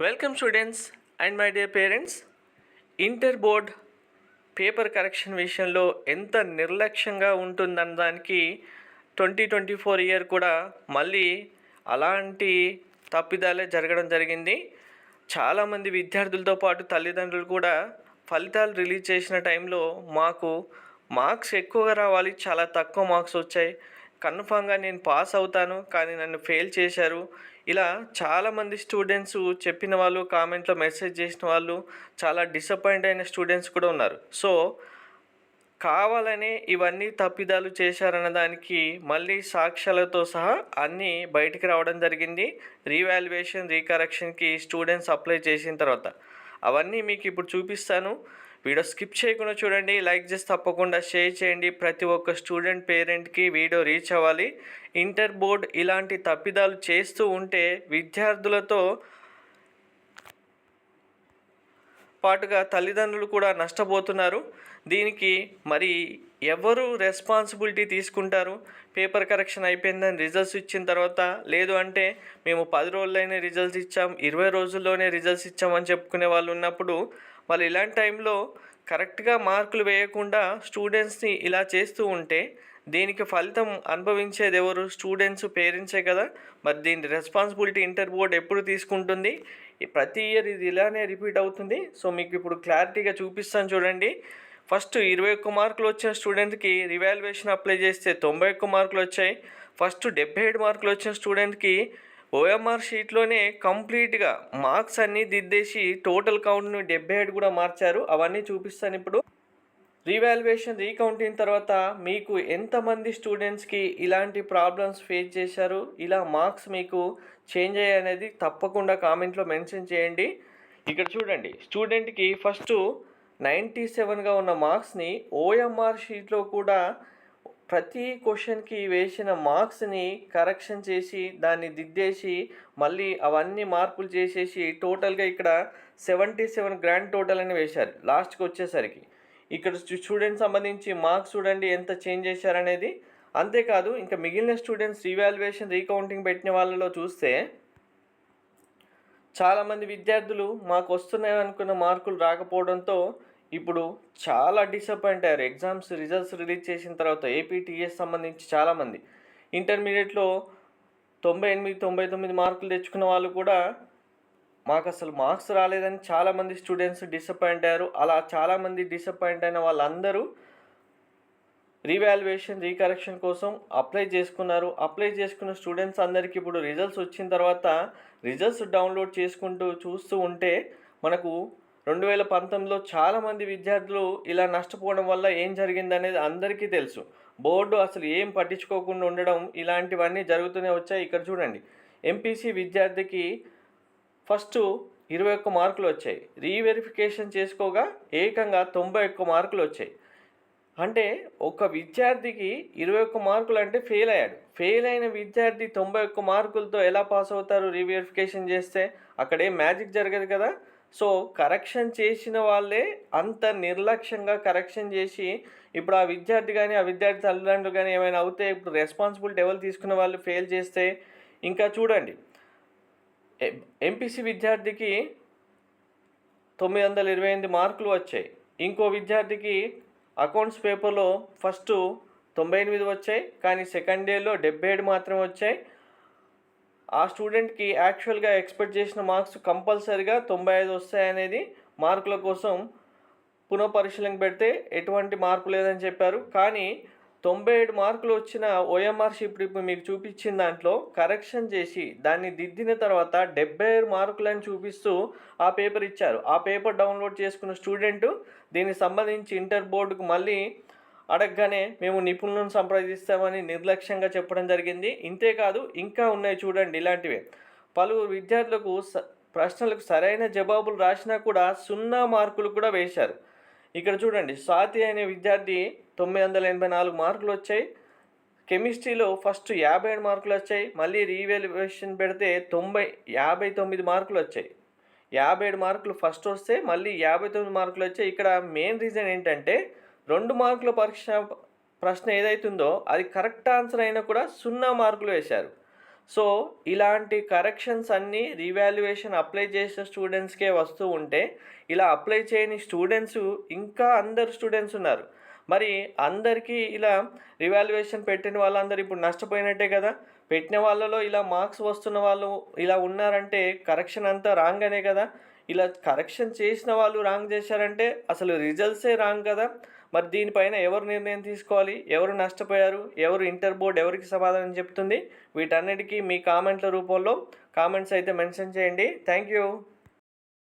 Welcome students and my dear parents inter board paper correction విషయంలో ఎంత నిర్లక్ష్యంగా ఉంటుందన్న దానికి ట్వంటీ ట్వంటీ ఫోర్ ఇయర్ కూడా మళ్ళీ అలాంటి తప్పిదాలే జరగడం జరిగింది. చాలామంది విద్యార్థులతో పాటు తల్లిదండ్రులు కూడా ఫలితాలు రిలీజ్ చేసిన టైంలో మాకు మార్క్స్ ఎక్కువగా రావాలి చాలా తక్కువ మార్క్స్ వచ్చాయి. కన్ఫామ్గా నేను పాస్ అవుతాను కానీ నన్ను ఫెయిల్ చేశారు. ఇలా చాలామంది స్టూడెంట్స్ చెప్పిన వాళ్ళు కామెంట్లో మెసేజ్ చేసిన వాళ్ళు చాలా డిసప్పాయింట్ అయిన స్టూడెంట్స్ కూడా ఉన్నారు. సో కావాలనే ఇవన్నీ తప్పిదాలు చేశారన్న దానికి మళ్ళీ సాక్ష్యాలతో సహా అన్నీ బయటికి రావడం జరిగింది. రీవాల్యుయేషన్ రీకరెక్షన్కి స్టూడెంట్స్ అప్లై చేసిన తర్వాత. అవన్నీ మీకు ఇప్పుడు చూపిస్తాను. వీడియో స్కిప్ చేయకుండా చూడండి లైక్ చేసి తప్పకుండా షేర్ చేయండి. ప్రతి ఒక్క స్టూడెంట్ పేరెంట్కి వీడియో రీచ్ అవ్వాలి. ఇంటర్ బోర్డ్ ఇలాంటి తప్పిదాలు చేస్తూ ఉంటే విద్యార్థులతో పాటుగా తల్లిదండ్రులు కూడా నష్టపోతున్నారు. దీనికి మరి ఎవరు రెస్పాన్సిబిలిటీ తీసుకుంటారు? పేపర్ కరెక్షన్ అయిపోయిందని రిజల్ట్స్ ఇచ్చిన తర్వాత లేదు అంటే మేము పది రోజులైనా రిజల్ట్స్ ఇచ్చాం ఇరవై రోజుల్లోనే రిజల్ట్స్ ఇచ్చామని చెప్పుకునే వాళ్ళు ఉన్నప్పుడు వాళ్ళు ఇలాంటి టైంలో కరెక్ట్గా మార్కులు వేయకుండా స్టూడెంట్స్ని ఇలా చేస్తూ ఉంటే దీనికి ఫలితం అనుభవించేది ఎవరు? స్టూడెంట్స్ పేరెంట్సే కదా. మరి దీని రెస్పాన్సిబిలిటీ ఇంటర్ బోర్డ్ ఎప్పుడు తీసుకుంటుంది? ప్రతి ఇయర్ ఇది ఇలానే రిపీట్ అవుతుంది. సో మీకు ఇప్పుడు క్లారిటీగా చూపిస్తాను చూడండి. ఫస్ట్ ఇరవై ఒక్క మార్కులు వచ్చిన స్టూడెంట్కి రివాల్యుయేషన్ అప్లై చేస్తే తొంభై ఒక్క మార్కులు వచ్చాయి. ఫస్ట్ డెబ్బై ఏడు మార్కులు వచ్చిన స్టూడెంట్కి ఓఎంఆర్ షీట్లోనే కంప్లీట్గా మార్క్స్ అన్నీ దిద్దేసి టోటల్ కౌంట్ని డెబ్బై ఏడు కూడా మార్చారు. అవన్నీ చూపిస్తాను ఇప్పుడు. రీవాల్యుయేషన్ రీకౌంటింగ్ తర్వాత మీకు ఎంతమంది స్టూడెంట్స్కి ఇలాంటి ప్రాబ్లమ్స్ ఫేస్ చేశారు? ఇలా మార్క్స్ మీకు చేంజ్ అయ్యాయి అనేది తప్పకుండా కామెంట్లో మెన్షన్ చేయండి. ఇక్కడ చూడండి స్టూడెంట్కి ఫస్ట్ నైంటీ సెవెన్గా ఉన్న మార్క్స్ని ఓఎంఆర్ షీట్లో కూడా ప్రతి క్వశ్చన్కి వేసిన మార్క్స్ని కరెక్షన్ చేసి దాన్ని దిద్దేసి మళ్ళీ అవన్నీ మార్పులు చేసేసి టోటల్గా ఇక్కడ సెవెంటీ సెవెన్ గ్రాండ్ టోటల్ అని వేశారు లాస్ట్కి వచ్చేసరికి. ఇక్కడ స్టూడెంట్ సంబంధించి మార్క్స్ చూడండి ఎంత చేంజ్ చేశారనేది. అంతేకాదు ఇంకా మిగిలిన స్టూడెంట్స్ రీవాల్యుయేషన్ రీకౌంటింగ్ పెట్టిన వాళ్ళలో చూస్తే చాలామంది విద్యార్థులు మాకు వస్తున్నాయి అనుకున్న మార్కులు రాకపోవడంతో ఇప్పుడు చాలా డిసప్పాయింట్ అయ్యారు. ఎగ్జామ్స్ రిజల్ట్స్ రిలీజ్ చేసిన తర్వాత ఏపీటీఎస్ సంబంధించి చాలామంది ఇంటర్మీడియట్లో తొంభై ఎనిమిది తొంభై తొమ్మిది మార్కులు తెచ్చుకున్న వాళ్ళు కూడా మాకు అసలు మార్క్స్ రాలేదని చాలామంది స్టూడెంట్స్ డిసప్పాయింట్ అయ్యారు. అలా చాలామంది డిసప్పాయింట్ అయిన వాళ్ళందరూ రీవాల్యుయేషన్ రీకరెక్షన్ కోసం అప్లై చేసుకున్నారు. అప్లై చేసుకున్న స్టూడెంట్స్ అందరికీ ఇప్పుడు రిజల్ట్స్ వచ్చిన తర్వాత రిజల్ట్స్ డౌన్లోడ్ చేసుకుంటూ చూస్తూ ఉంటే మనకు రెండు వేల పంతొమ్మిదిలో చాలామంది విద్యార్థులు ఇలా నష్టపోవడం వల్ల ఏం జరిగిందనేది అందరికీ తెలుసు. బోర్డు అసలు ఏం పట్టించుకోకుండా ఉండడం ఇలాంటివన్నీ జరుగుతూనే వచ్చాయి. ఇక్కడ చూడండి. ఎంపీసీ విద్యార్థికి ఫస్ట్ ఇరవై ఒక్క మార్కులు వచ్చాయి. రీవెరిఫికేషన్ చేసుకోగా ఏకంగా తొంభై ఒక్క మార్కులు వచ్చాయి. అంటే ఒక విద్యార్థికి ఇరవై ఒక్క మార్కులు అంటే ఫెయిల్ అయ్యాడు. ఫెయిల్ అయిన విద్యార్థి తొంభై ఒక్క మార్కులతో ఎలా పాస్ అవుతారు రీవెరిఫికేషన్ చేస్తే? అక్కడే మ్యాజిక్ జరగదు కదా? సో కరెక్షన్ చేసిన వాళ్ళే అంత నిర్లక్ష్యంగా కరెక్షన్ చేసి ఇప్పుడు ఆ విద్యార్థి కానీ ఆ విద్యార్థి తల్లిదండ్రులు కానీ ఏమైనా అవుతే ఇప్పుడు రెస్పాన్సిబిలిటీ ఎవరు తీసుకున్న వాళ్ళు ఫెయిల్ చేస్తే ఇంకా చూడండి. ఎంపీసీ విద్యార్థికి తొమ్మిది వందల ఇరవై ఎనిమిది మార్కులు వచ్చాయి. ఇంకో విద్యార్థికి అకౌంట్స్ పేపర్లో ఫస్ట్ తొంభై ఎనిమిది వచ్చాయి. కానీ సెకండ్ డేలో డెబ్బై ఏడు మాత్రం వచ్చాయి. ఆ స్టూడెంట్కి యాక్చువల్గా ఎక్స్పెక్ట్ చేసిన మార్క్స్ కంపల్సరిగా తొంభై ఐదు వస్తాయనేది మార్కుల కోసం పునఃపరిశీలన పెడితే ఎటువంటి మార్పు లేదని చెప్పారు. కానీ తొంభై ఏడు మార్కులు వచ్చిన ఓఎంఆర్ షిప్ మీకు చూపించిన దాంట్లో కరెక్షన్ చేసి దాన్ని దిద్దిన తర్వాత డెబ్బై ఆరు మార్కులని చూపిస్తూ ఆ పేపర్ ఇచ్చారు. ఆ పేపర్ డౌన్లోడ్ చేసుకున్న స్టూడెంట్ దీనికి సంబంధించి ఇంటర్ బోర్డుకు మళ్ళీ అడగగానే మేము నిపుణులను సంప్రదిస్తామని నిర్లక్ష్యంగా చెప్పడం జరిగింది. ఇంతేకాదు ఇంకా ఉన్నాయి చూడండి ఇలాంటివే. పలువురు విద్యార్థులకు స ప్రశ్నలకు సరైన జవాబులు రాసినా కూడా సున్నా మార్కులు కూడా వేశారు. ఇక్కడ చూడండి స్వాతి అనే విద్యార్థి తొమ్మిది వందల ఎనభై నాలుగు మార్కులు వచ్చాయి. కెమిస్ట్రీలో ఫస్ట్ యాభై ఏడు మార్కులు వచ్చాయి. మళ్ళీ రీవాల్యుయేషన్ పెడితే తొంభై యాభై తొమ్మిది మార్కులు వచ్చాయి. యాభై ఏడు మార్కులు ఫస్ట్ వస్తే మళ్ళీ యాభై తొమ్మిది మార్కులు వచ్చాయి. ఇక్కడ మెయిన్ రీజన్ ఏంటంటే రెండు మార్కుల పరీక్ష ప్రశ్న ఏదైతుందో అది కరెక్ట్ ఆన్సర్ అయినా కూడా సున్నా మార్కులు వేశారు. సో ఇలాంటి కరెక్షన్స్ అన్నీ రీవాల్యుయేషన్ అప్లై చేసిన స్టూడెంట్స్కే వస్తూ ఉంటే ఇలా అప్లై చేయని స్టూడెంట్స్ ఇంకా అందరు స్టూడెంట్స్ ఉన్నారు. మరి అందరికీ ఇలా రివాల్యుయేషన్ పెట్టిన వాళ్ళందరూ ఇప్పుడు నష్టపోయినట్టే కదా? పెట్టిన వాళ్ళలో ఇలా మార్క్స్ వస్తున్న వాళ్ళు ఇలా ఉన్నారంటే కరెక్షన్ అంతా రాంగ్ అనే కదా? ఇలా కరెక్షన్ చేసిన వాళ్ళు రాంగ్ చేశారంటే అసలు రిజల్ట్సే రాంగ్ కదా? మరి దీనిపైన ఎవరు నిర్ణయం తీసుకోవాలి? ఎవరు నష్టపోయారు? ఎవరు ఇంటర్ బోర్డ్ ఎవరికి సమాధానం చెప్తుంది? వీటన్నిటికీ మీ కామెంట్ల రూపంలో కామెంట్స్ అయితే మెన్షన్ చేయండి. Thank you.